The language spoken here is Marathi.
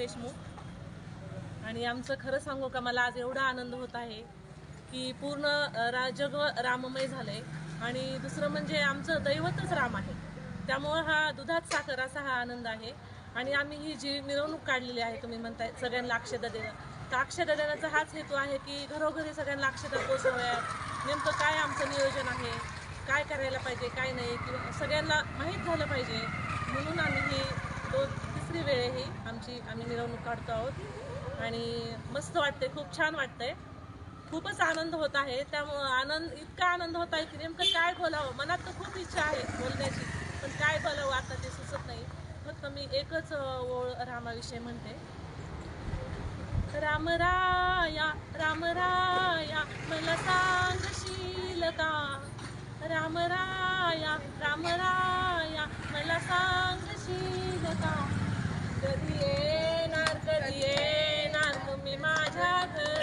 देशमुख. आणि आमचं खरं सांगू का मला आज एवढा आनंद होत आहे की पूर्ण रा जग राममय झालंय आणि दुसरं म्हणजे आमचं दैवतच राम आहे. त्यामुळं हा दुधात साखर असा हा आनंद आहे. आणि आम्ही ही जी मिरवणूक काढलेली आहे तुम्ही म्हणताय सगळ्यांना अक्षता देणं तर अक्षता देण्याचा हाच हेतू आहे की घरोघरी सगळ्यांना अक्षता पोचवूयात नेमकं काय आमचं नियोजन आहे? काय करायला पाहिजे काय नाही? किंवा सगळ्यांना माहीत झालं पाहिजे. म्हणून आम्ही ही दोन तिसरी वेळ ही. आमची आम्ही मिरवणूक काढतो आहोत. आणि मस्त वाटते खूप छान वाटतंय. खूपच आनंद होत आहे. त्यामुळं आनंद इतका आनंद होत आहे की नेमकं काय बोलावं? मनात तर खूप इच्छा आहे बोलण्याची. पण काय बोलावं आता ते सुचत नाही. फक्त मी एकच ओळ रामाविषयी म्हणते. राम राया राम राया मला 嗯。